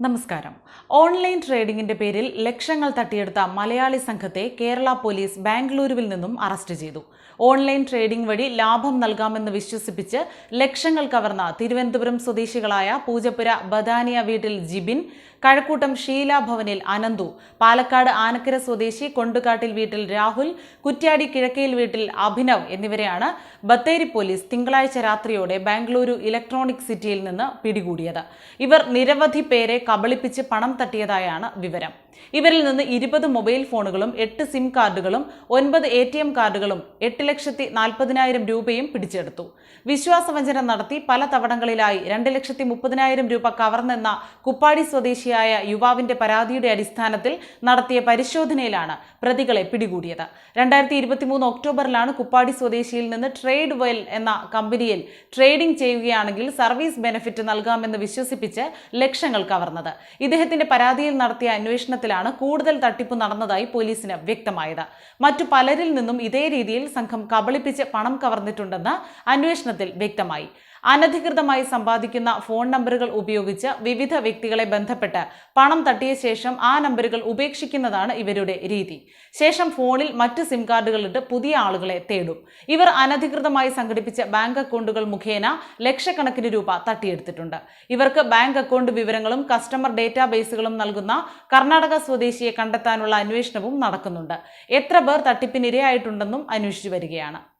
നമസ്കാരം. ഓൺലൈൻ ട്രേഡിംഗിന്റെ പേരിൽ ലക്ഷങ്ങൾ തട്ടിയെടുത്ത മലയാളി സംഘത്തെ കേരള പോലീസ് ബാംഗ്ലൂരുവിൽ നിന്നും അറസ്റ്റ് ചെയ്തു. ഓൺലൈൻ ട്രേഡിംഗ് വഴി ലാഭം നൽകാമെന്ന് വിശ്വസിപ്പിച്ച് ലക്ഷങ്ങൾ കവർന്ന തിരുവനന്തപുരം സ്വദേശികളായ പൂജപ്പുര ബദാനിയ വീട്ടിൽ ജിബിൻ കഴക്കൂട്ടം ഷീല ഭവനിൽ അനന്തു പാലക്കാട് ആനക്കര സ്വദേശി കൊണ്ടുകാട്ടിൽ വീട്ടിൽ രാഹുൽ കുറ്റ്യാടി കിഴക്കയിൽ വീട്ടിൽ അഭിനവ് എന്നിവരെയാണ് ബത്തേരി പോലീസ് തിങ്കളാഴ്ച രാത്രിയോടെ ബാംഗ്ലൂരു ഇലക്ട്രോണിക് സിറ്റിയിൽ നിന്ന് പിടികൂടിയത്. ഇവർ നിരവധി പേരെ കബളിപ്പിച്ച് പണം തട്ടിയതായാണ് വിവരം. ഇവരിൽ നിന്ന് ഇരുപത് മൊബൈൽ ഫോണുകളും എട്ട് സിം കാർഡുകളും ഒൻപത് എ ടി എം കാർഡുകളും എട്ട് ലക്ഷത്തി നാൽപ്പതിനായിരം രൂപയും പിടിച്ചെടുത്തു. വിശ്വാസവഞ്ചന നടത്തി പല തവണങ്ങളിലായി രണ്ട് ലക്ഷത്തി മുപ്പതിനായിരം രൂപ കവർന്നെന്ന കുപ്പാടി സ്വദേശിയായ യുവാവിന്റെ പരാതിയുടെ അടിസ്ഥാനത്തിൽ നടത്തിയ പരിശോധനയിലാണ് പ്രതികളെ പിടികൂടിയത്. രണ്ടായിരത്തി ഇരുപത്തിമൂന്ന് ഒക്ടോബറിലാണ് കുപ്പാടി സ്വദേശിയിൽ നിന്ന് ട്രേഡ് വെൽ എന്ന കമ്പനിയിൽ ട്രേഡിംഗ് ചെയ്യുകയാണെങ്കിൽ സർവീസ് ബെനിഫിറ്റ് നൽകാമെന്ന് വിശ്വസിപ്പിച്ച് ലക്ഷങ്ങൾ കവർന്നത്. ഇദ്ദേഹത്തിന്റെ പരാതിയിൽ നടത്തിയ അന്വേഷണത്തിലാണ് കൂടുതൽ തട്ടിപ്പ് നടന്നതായി പോലീസിന് വ്യക്തമായത്. മറ്റു പലരിൽ നിന്നും ഇതേ രീതിയിൽ സംഘം കബളിപ്പിച്ച് പണം കവർന്നിട്ടുണ്ടെന്ന് അന്വേഷണത്തിൽ വ്യക്തമായി. അനധികൃതമായി സമ്പാദിക്കുന്ന ഫോൺ നമ്പറുകൾ ഉപയോഗിച്ച് വിവിധ വ്യക്തികളെ ബന്ധപ്പെട്ട് പണം തട്ടിയ ശേഷം ആ നമ്പറുകൾ ഉപേക്ഷിക്കുന്നതാണ് ഇവരുടെ രീതി. ശേഷം ഫോണിൽ മറ്റ് സിം കാർഡുകളിട്ട് പുതിയ ആളുകളെ തേടും. ഇവർ അനധികൃതമായി സംഘടിപ്പിച്ച ബാങ്ക് അക്കൗണ്ടുകൾ മുഖേന ലക്ഷക്കണക്കിന് രൂപ തട്ടിയെടുത്തിട്ടുണ്ട്. ഇവർക്ക് ബാങ്ക് അക്കൗണ്ട് വിവരങ്ങളും കസ്റ്റമർ ഡേറ്റാബേസുകളും നൽകുന്ന കർണാടക സ്വദേശിയെ കണ്ടെത്താനുള്ള അന്വേഷണവും നടക്കുന്നുണ്ട്. എത്ര പേർ തട്ടിപ്പിനിരയായിട്ടുണ്ടെന്നും അന്വേഷിച്ചു വരികയാണ്.